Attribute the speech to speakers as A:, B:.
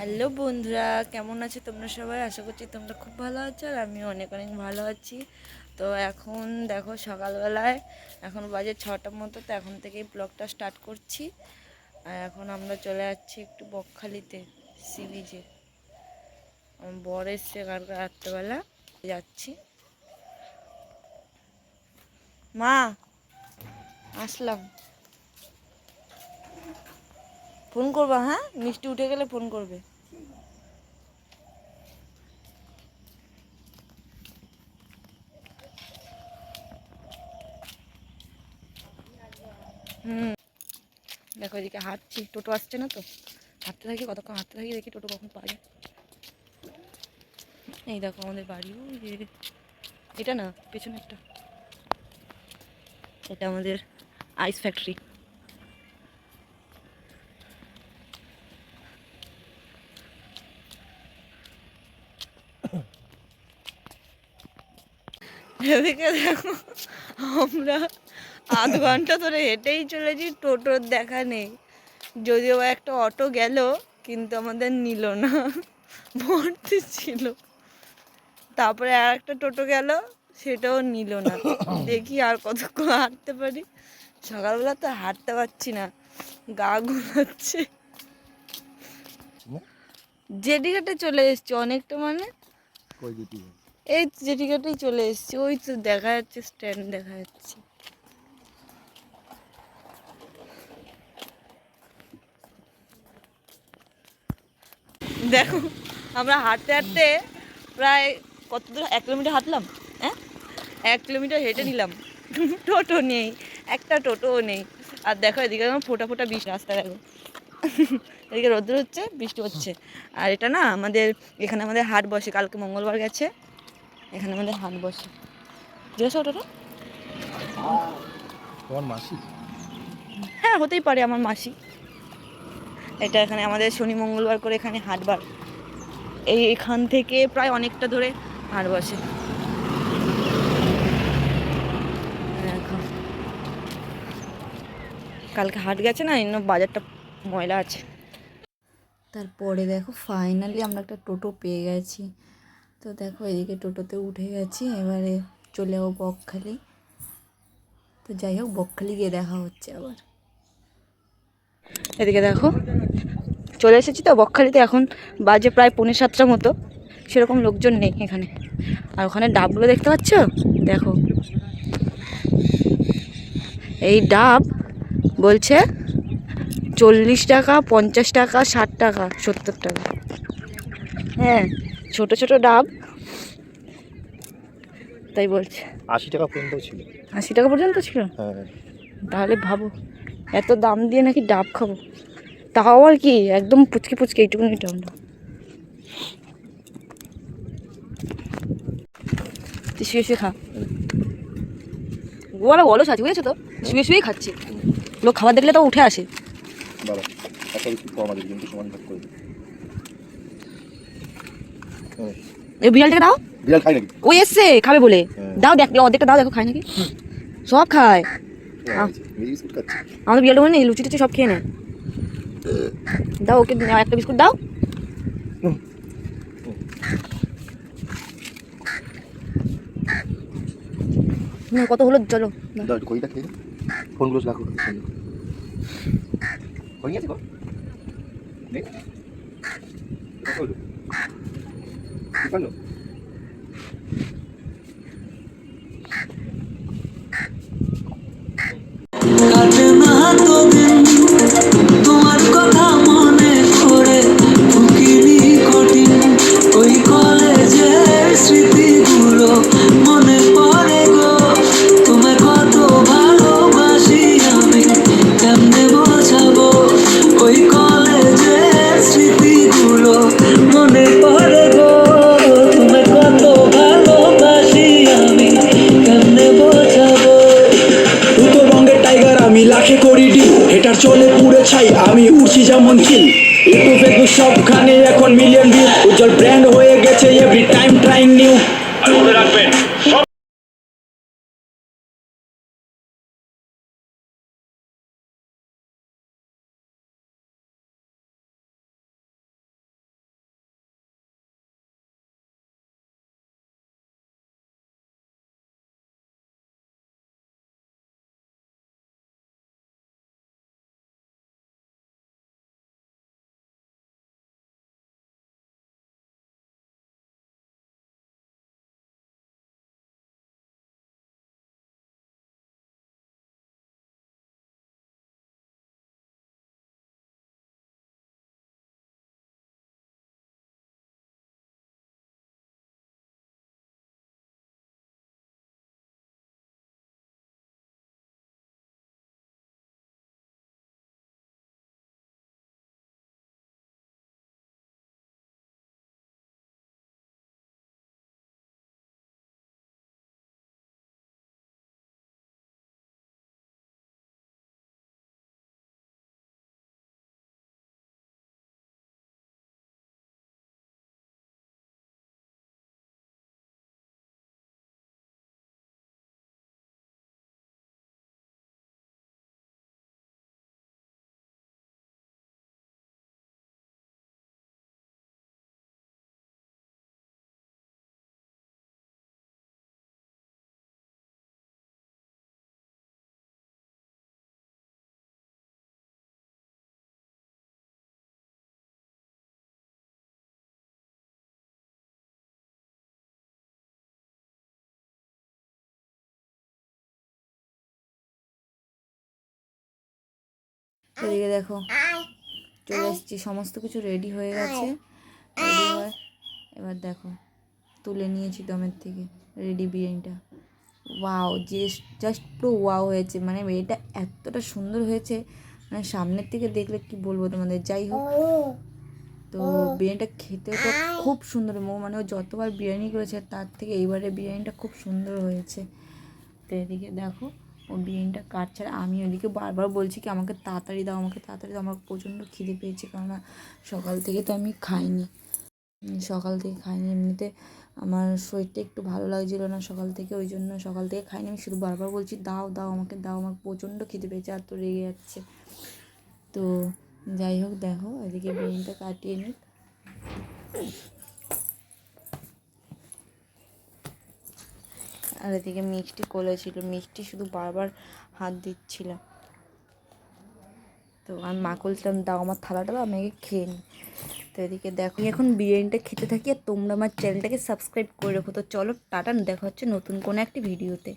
A: Hello বন্ধুরা, কেমন আছো তোমরা সবাই? আশা করছি তোমরা খুব ভালো আছো আর আমিও অনেক অনেক ভালো আছি। তো এখন দেখো সকালবেলায়, এখন বাজে ছটার মতো, তো এখন থেকেই ব্লগটা স্টার্ট করছি। আর এখন আমরা চলে যাচ্ছি একটু বকখালিতে সি বিচে বর এসছে কালকে রাত্রেবেলা, যাচ্ছি। মা, আসলাম। ফোন করবা হ্যাঁ? মিষ্টি উঠে গেলে ফোন করবে। হুম। দেখো এদিকে হাঁটছি। টোটো আসছে না তো? হাঁটতে থাকি, কতক্ষণ হাঁটতে থাকি দেখি টোটো কখন পাওয়া যায়। এই দেখো আমাদের বাড়ি এটা না, পেছনে একটা। এটা আমাদের আইস ফ্যাক্টরি দেখো, আমরা আধ ঘণ্টা ধরে হেঁটেই চলেছি টোটোর দেখা নেই। যদিও একটা অটো গেল কিন্তু আমাদের নিল না। ভর্তি ছিল। তারপরে আর একটা টোটো গেল সেটাও নিল না। দেখি আর কতক্ষণ হাঁটতে পারি। সকালবেলা তো হাঁটতে পারছি না গা ঘুরাচ্ছে জেডিঘাটে চলে এসছি অনেকটা মানে? এই জেডিঘাটেই চলে এসছি ওই তো দেখা যাচ্ছে স্ট্যান্ড দেখা যাচ্ছে। দেখো আমরা হাঁটতে হাঁটতে প্রায় কত দূর এক কিলোমিটার হাঁটলাম হ্যাঁ? এক কিলোমিটার হেঁটে নিলাম। টোটো নেই একটা টোটোও নেই। আর দেখো এদিকে আমার ফোটা ফোটা বৃষ্টি রাস্তা দেখো। এদিকে রোদ্র হচ্ছে বৃষ্টি হচ্ছে। আর এটা না আমাদের এখানে আমাদের হাট বসে কালকে মঙ্গলবার গেছে। এখানে আমাদের হাট বসে। জিজ্ঞাসা ওটা
B: তোমার মাসি?
A: হ্যাঁ হতেই পারে আমার মাসি। এটা এখানে আমাদের শনি, মঙ্গলবার করে এখানে হাটবার। এই এখান থেকে প্রায় অনেকটা ধরে হাট বসে। কালকে হাট গেছে না জন্য বাজারটা ময়লা আছে। তারপরে দেখো ফাইনালি আমরা একটা টোটো পেয়ে গেছি। তো দেখো, এদিকে টোটোতে উঠে গেছি, এবারে চলে যাব বকখালি। তো যাই হোক, বকখালি গিয়ে দেখা হচ্ছে আবার। এদিকে দেখো। চলে এসেছি তো বকখালিতে এখন বাজে প্রায় পৌনে সাতটার মতো। সেরকম লোকজন নেই এখানে। আর ওখানে ডাবগুলো দেখতে পাচ্ছ? দেখো। এই ডাব বলছে চল্লিশ টাকা পঞ্চাশ টাকা ষাট টাকা সত্তর টাকা। হ্যাঁ ছোট ছোট ডাব। তাই বলছে।
B: আশি টাকা পর্যন্ত ছিল।
A: আশি টাকা পর্যন্ত ছিল?
B: হ্যাঁ।
A: তাহলে ভাবো। এত দাম দিয়ে নাকি ডাব খাব। তাও আর কি একদম পুচকে পুচকে এইটুকুনি ডাবটা তুই শুয়ে শুয়ে খা। গোয়ালা অলস আছে বুঝেছ তো? শুয়ে শুয়েই খাচ্ছে। লোক খাবার দেখলে তো উঠে আসে।
B: বাবা একটা বিস্কুট খাওয়া আমাদের কিন্তু সমান ভাগ করে
A: এই বিড়ালটাকে দাও।
B: বিড়াল খাই নাকি?
A: ওই এসছে খাবে বলে।
B: হ্যাঁ।
A: দাও দেখ অর্ধেকটা দাও দেখো খায় নাকি। সব খায়।
B: খাচ্ছি
A: আমাদের বিড়ালটা মানে লুচি টুচি সব খেয়ে নেয় দাও ওকে একটা বিস্কুট দাও। না কত হলো? চলো
B: একটু খেয়ে। ফোনগুলো রাখো কই আছে গো। নে এটা
C: হেটার চলে পুড়ে ছাই, আমি উঠছি যেমন চিল ইউটিউব ফেসবুক সবখানে এখন মিলিয়ন ভিউ উজ্জ্বল ব্র্যান্ড হয়ে গেছে এভরি টাইম ট্রাইং নিউ মনে রাখবেন
A: এদিকে দেখো চলে এসেছি সমস্ত কিছু রেডি হয়ে গেছে। রেডি হয়ে। এবার দেখো তুলে নিয়েছি দমের থেকে রেডি বিরিয়ানিটা। ওয়াও যে জাস্ট পুরো ওয়াও হয়েছে। মানে এটা এতটা সুন্দর হয়েছে। মানে সামনের থেকে দেখলে কি বলব তোমাদের? যাই হোক। তো বিরিয়ানিটা খেতে তো খুব সুন্দর। মানে ও যতবার বিরিয়ানি করেছে তার থেকে এইবারে বিরিয়ানিটা খুব সুন্দর হয়েছে। তো এদিকে দেখো ও বিরিয়ানিটা কাটছে আর আমি ওদিকে বারবার বলছি কি, আমাকে তাড়াতাড়ি দাও, আমাকে তাড়াতাড়ি দাও, আমার প্রচণ্ড খিদে পেয়েছে কারণ সকাল থেকে তো আমি খাইনি। সকাল থেকে খাইনি, এমনিতে আমার শরীরটা একটু ভালো লাগছিল না সকাল থেকে, ওই জন্য সকাল থেকে খাইনি। আমি শুধু বারবার বলছি, দাও দাও, আমাকে দাও, আমার প্রচণ্ড খিদে পেয়েছে, আর তো রেগে যাচ্ছে। তো যাই হোক, দেখো, এদিকে বিরিয়ানিটা কাটিয়ে নিই। আর এদিকে মিষ্টি কোলে ছিল। মিষ্টি শুধু বারবার হাত দিচ্ছিল। তো আমি মা করছিলাম দাও আমার থালাটা আমি আগে খেয়ে নিই। তো এদিকে দেখো এখন বিরিয়ানিটা খেতে থাকি, আর তোমরা আমার চ্যানেলটাকে সাবস্ক্রাইব করে রাখো। তো চলো, টাটা, দেখা হচ্ছে নতুন কোনো একটি ভিডিওতে।